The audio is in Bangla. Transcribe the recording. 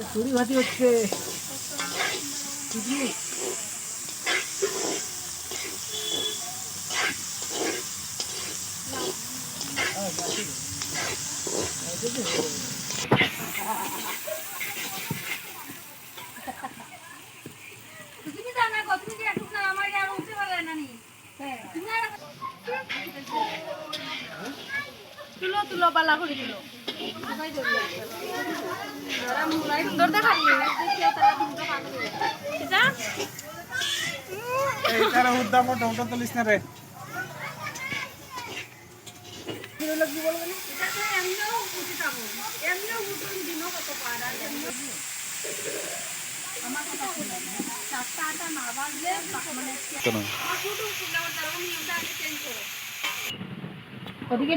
চুরি ভাতি হচ্ছে গো তুমি যে একটু না আমার আর উঠতে পারলে না নি হ্যাঁ তুমি আর তুলো তুলো পালা করে দিল। সুন্দর দেখাই এটা এইটার উদ্দাম ওটা ওটা তুলিস না রে এটা তো এমনিও উঠে যাব এমনিও উঠুন দিনও কত পারা আমার কথা বলে সাতটা আটটা না বাজলে মানে ওদিকে